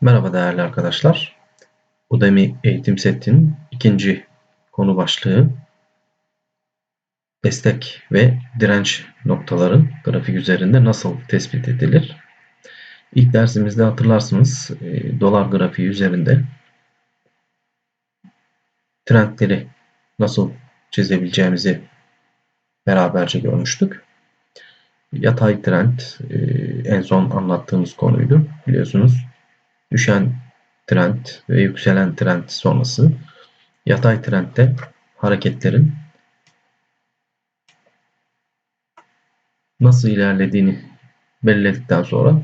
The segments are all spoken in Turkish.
Merhaba değerli arkadaşlar. Udemy eğitim setinin ikinci konu başlığı destek ve direnç noktaları grafik üzerinde nasıl tespit edilir? İlk dersimizde hatırlarsınız e, dolar grafiği üzerinde trendleri nasıl çizebileceğimizi beraberce görmüştük. Yatay trend e, en son anlattığımız konuydu. Biliyorsunuz düşen trend ve yükselen trend sonrası yatay trendde hareketlerin nasıl ilerlediğini belirledikten sonra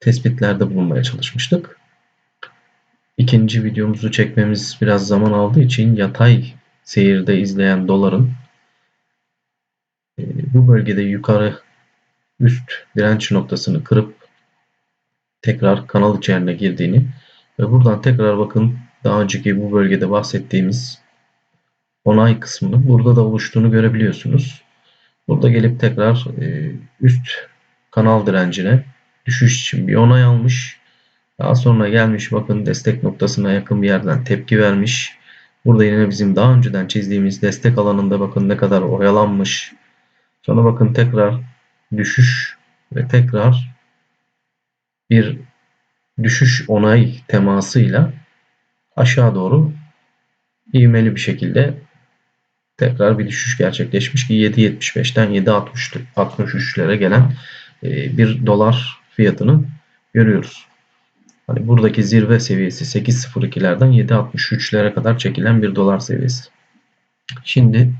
tespitlerde bulunmaya çalışmıştık. İkinci videomuzu çekmemiz biraz zaman aldığı için yatay seyirde izleyen doların e, bu bölgede yukarı üst direnç noktasını kırıp tekrar kanal içerisine girdiğini ve buradan tekrar bakın daha önceki bu bölgede bahsettiğimiz onay kısmını burada da oluştuğunu görebiliyorsunuz. Burada gelip tekrar e, üst kanal direncine düşüş için bir onay almış. Daha sonra gelmiş bakın destek noktasına yakın bir yerden tepki vermiş. Burada yine bizim daha önceden çizdiğimiz destek alanında bakın ne kadar oyalanmış. Sonra bakın tekrar düşüş ve tekrar bir düşüş onay temasıyla aşağı doğru ivmeli bir şekilde tekrar bir düşüş gerçekleşmiş ki 7.75'ten 7.63'lere gelen e, bir dolar fiyatını görüyoruz. Hani buradaki zirve seviyesi 8.02'lerden 7.63'lere kadar çekilen bir dolar seviyesi. Şimdi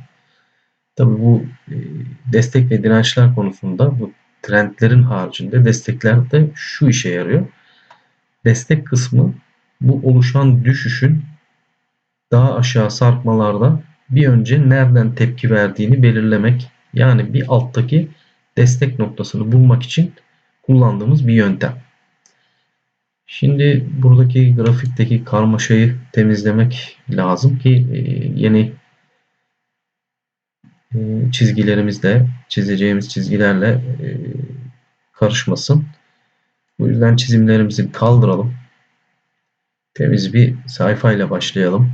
tabi bu e, destek ve dirençler konusunda bu trendlerin haricinde destekler de şu işe yarıyor. Destek kısmı bu oluşan düşüşün daha aşağı sarkmalarda bir önce nereden tepki verdiğini belirlemek yani bir alttaki destek noktasını bulmak için kullandığımız bir yöntem. Şimdi buradaki grafikteki karmaşayı temizlemek lazım ki e, yeni çizgilerimizle çizeceğimiz çizgilerle e, karışmasın. Bu yüzden çizimlerimizi kaldıralım. Temiz bir sayfayla başlayalım.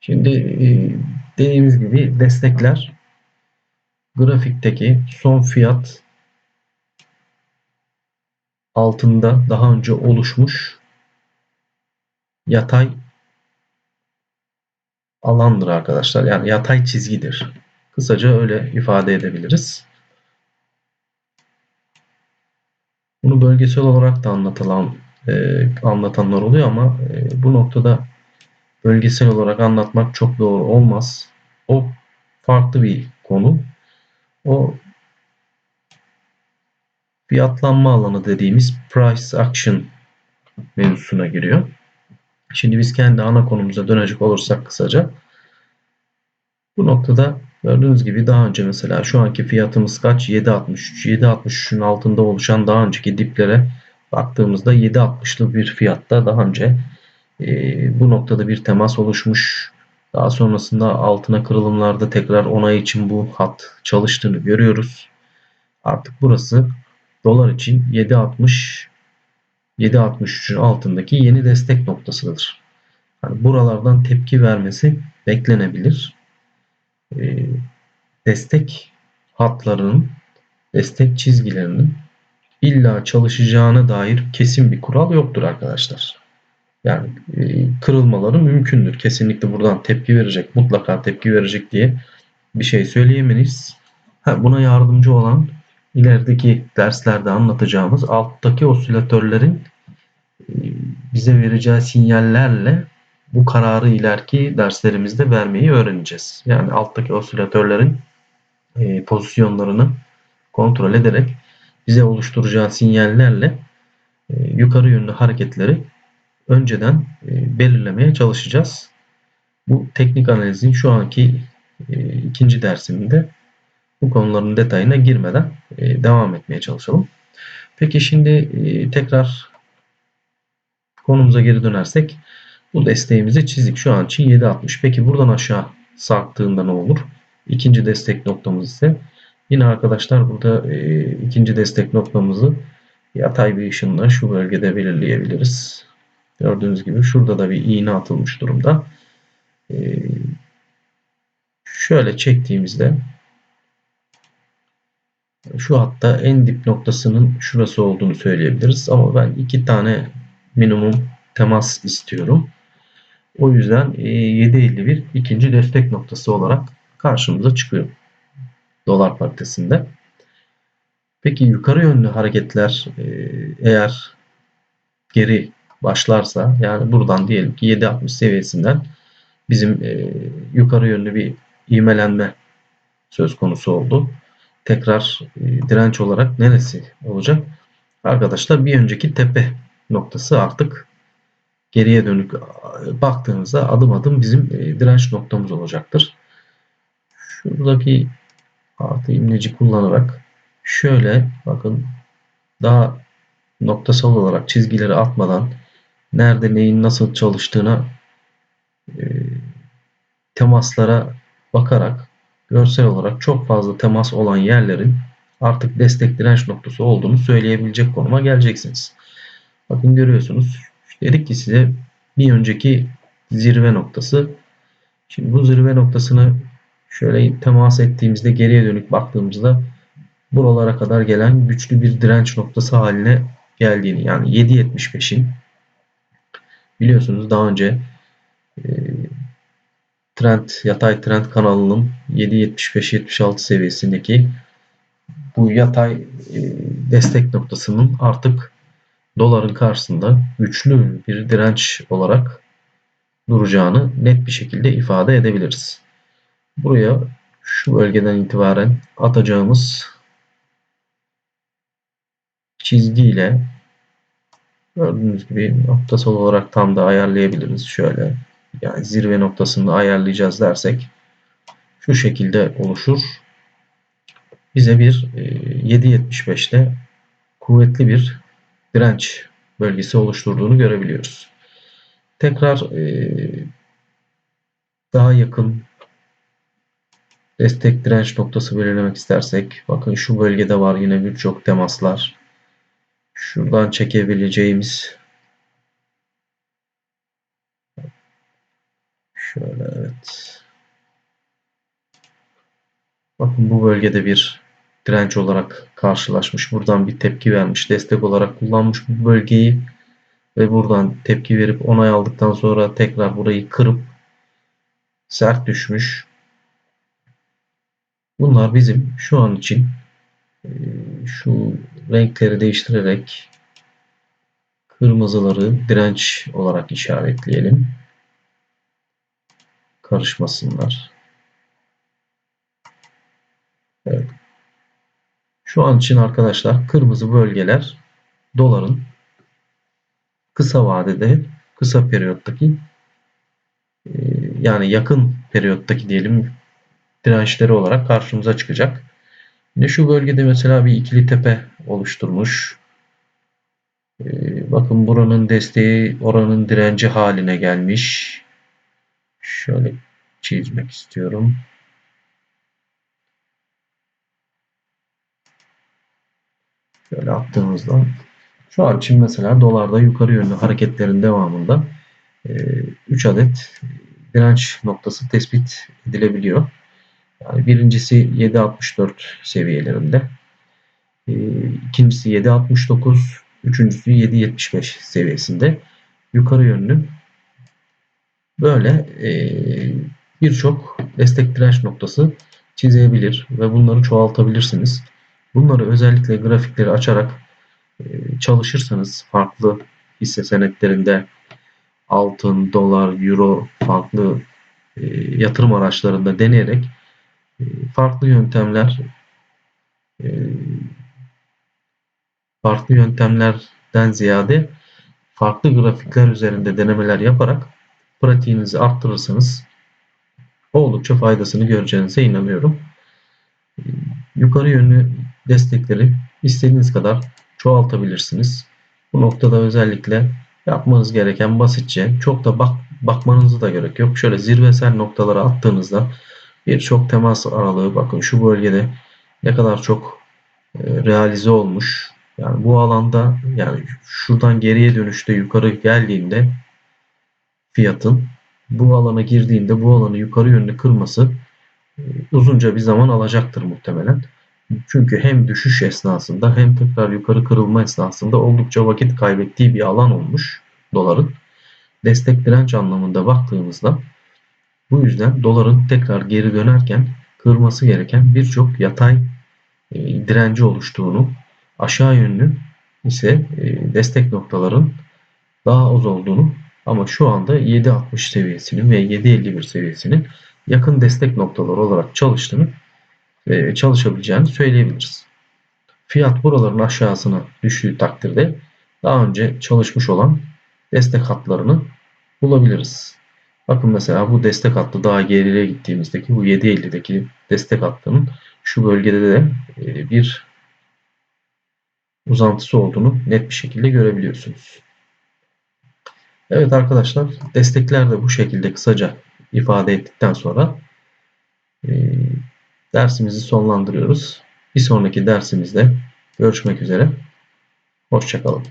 Şimdi dediğimiz gibi destekler grafikteki son fiyat altında daha önce oluşmuş yatay alandır arkadaşlar. Yani yatay çizgidir. Kısaca öyle ifade edebiliriz. Bunu bölgesel olarak da anlatılan e, anlatanlar oluyor ama e, bu noktada bölgesel olarak anlatmak çok doğru olmaz. O farklı bir konu. O fiyatlanma alanı dediğimiz price action mevzusuna giriyor. Şimdi biz kendi ana konumuza dönecek olursak kısaca bu noktada gördüğünüz gibi daha önce mesela şu anki fiyatımız kaç? 7.63. 7.63'ün altında oluşan daha önceki diplere baktığımızda 7.60'lı bir fiyatta daha önce e, bu noktada bir temas oluşmuş. Daha sonrasında altına kırılımlarda tekrar onay için bu hat çalıştığını görüyoruz. Artık burası dolar için 7.60 7.63'ün altındaki yeni destek noktasıdır. Yani buralardan tepki vermesi beklenebilir. Ee, destek hatlarının, destek çizgilerinin illa çalışacağına dair kesin bir kural yoktur arkadaşlar. Yani e, kırılmaları mümkündür. Kesinlikle buradan tepki verecek, mutlaka tepki verecek diye bir şey söyleyemeyiz. Buna yardımcı olan ilerideki derslerde anlatacağımız alttaki osilatörlerin e, bize vereceği sinyallerle bu kararı ileriki derslerimizde vermeyi öğreneceğiz. Yani alttaki osilatörlerin e, pozisyonlarını kontrol ederek bize oluşturacağı sinyallerle e, yukarı yönlü hareketleri önceden belirlemeye çalışacağız. Bu teknik analizin şu anki ikinci dersiminde bu konuların detayına girmeden e, devam etmeye çalışalım. Peki şimdi e, tekrar konumuza geri dönersek bu desteğimizi çizdik. Şu an için 7.60. Peki buradan aşağı sarktığında ne olur? İkinci destek noktamız ise yine arkadaşlar burada e, ikinci destek noktamızı yatay bir ışınla şu bölgede belirleyebiliriz. Gördüğünüz gibi şurada da bir iğne atılmış durumda. Ee, şöyle çektiğimizde şu hatta en dip noktasının şurası olduğunu söyleyebiliriz. Ama ben iki tane minimum temas istiyorum. O yüzden 7.51 e, ikinci destek noktası olarak karşımıza çıkıyor. Dolar paritesinde. Peki yukarı yönlü hareketler e, eğer geri başlarsa yani buradan diyelim ki 7.60 seviyesinden bizim e, yukarı yönlü bir ivmelenme söz konusu oldu. Tekrar direnç olarak neresi olacak? Arkadaşlar bir önceki tepe noktası artık geriye dönük baktığınızda adım adım bizim e, direnç noktamız olacaktır. Şuradaki artı imleci kullanarak şöyle bakın daha noktasal olarak çizgileri atmadan nerede neyin nasıl çalıştığına e, temaslara bakarak görsel olarak çok fazla temas olan yerlerin artık destek direnç noktası olduğunu söyleyebilecek konuma geleceksiniz. Bakın görüyorsunuz Dedik ki size bir önceki zirve noktası. Şimdi bu zirve noktasını şöyle temas ettiğimizde geriye dönük baktığımızda buralara kadar gelen güçlü bir direnç noktası haline geldiğini yani 7.75'in biliyorsunuz daha önce e, trend yatay trend kanalının 7.75-76 seviyesindeki bu yatay e, destek noktasının artık doların karşısında güçlü bir direnç olarak duracağını net bir şekilde ifade edebiliriz. Buraya şu bölgeden itibaren atacağımız çizgiyle gördüğünüz gibi noktasal olarak tam da ayarlayabiliriz. Şöyle yani zirve noktasını ayarlayacağız dersek şu şekilde oluşur. Bize bir 7.75'te e, kuvvetli bir direnç bölgesi oluşturduğunu görebiliyoruz. Tekrar e, daha yakın destek direnç noktası belirlemek istersek bakın şu bölgede var yine birçok temaslar. Şuradan çekebileceğimiz şöyle evet. Bakın bu bölgede bir direnç olarak karşılaşmış. Buradan bir tepki vermiş. Destek olarak kullanmış bu bölgeyi ve buradan tepki verip onay aldıktan sonra tekrar burayı kırıp sert düşmüş. Bunlar bizim şu an için e, şu renkleri değiştirerek kırmızıları direnç olarak işaretleyelim. Karışmasınlar. Evet. Şu an için arkadaşlar kırmızı bölgeler doların kısa vadede kısa periyottaki e, yani yakın periyottaki diyelim dirençleri olarak karşımıza çıkacak. Yine şu bölgede mesela bir ikili tepe oluşturmuş. E, bakın buranın desteği oranın direnci haline gelmiş. Şöyle çizmek istiyorum. Şöyle attığımızda şu an için mesela dolarda yukarı yönlü hareketlerin devamında 3 e, adet direnç noktası tespit edilebiliyor. Yani birincisi 7.64 seviyelerinde. E, ikincisi 7.69, üçüncüsü 7.75 seviyesinde. Yukarı yönlü böyle e, birçok destek direnç noktası çizebilir ve bunları çoğaltabilirsiniz. Bunları özellikle grafikleri açarak e, çalışırsanız farklı hisse senetlerinde altın, dolar, euro farklı e, yatırım araçlarında deneyerek e, farklı yöntemler farklı yöntemlerden ziyade farklı grafikler üzerinde denemeler yaparak pratiğinizi arttırırsanız oldukça faydasını göreceğinize inanıyorum. Yukarı yönlü destekleri istediğiniz kadar çoğaltabilirsiniz. Bu noktada özellikle yapmanız gereken basitçe çok da bak bakmanızı da gerek yok. Şöyle zirvesel noktalara attığınızda birçok temas aralığı bakın şu bölgede ne kadar çok e, realize olmuş. Yani bu alanda yani şuradan geriye dönüşte yukarı geldiğinde fiyatın bu alana girdiğinde bu alanı yukarı yönlü kırması e, uzunca bir zaman alacaktır muhtemelen. Çünkü hem düşüş esnasında hem tekrar yukarı kırılma esnasında oldukça vakit kaybettiği bir alan olmuş doların. Destek direnç anlamında baktığımızda bu yüzden doların tekrar geri dönerken kırması gereken birçok yatay e, direnci oluştuğunu, aşağı yönlü ise e, destek noktaların daha az olduğunu ama şu anda 7.60 seviyesinin ve 7.51 seviyesinin yakın destek noktaları olarak çalıştığını e, çalışabileceğini söyleyebiliriz. Fiyat buraların aşağısına düştüğü takdirde daha önce çalışmış olan destek hatlarını bulabiliriz. Bakın mesela bu destek hattı daha geriye gittiğimizdeki bu 7.50'deki destek hattının şu bölgede de e, bir uzantısı olduğunu net bir şekilde görebiliyorsunuz. Evet arkadaşlar destekler de bu şekilde kısaca ifade ettikten sonra e, dersimizi sonlandırıyoruz. Bir sonraki dersimizde görüşmek üzere. Hoşçakalın.